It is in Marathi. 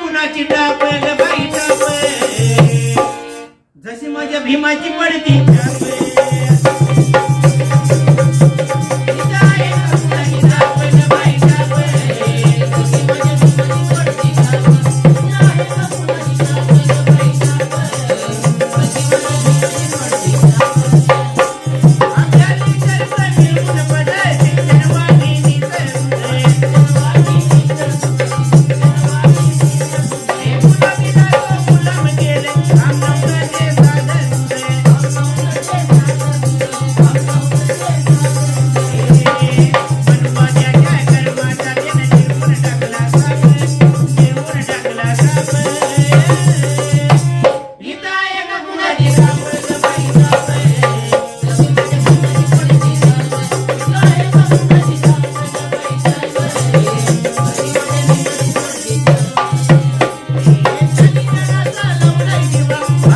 कुणाची टाप बाई टाप जशी माझ्या भीमाची पडती छाप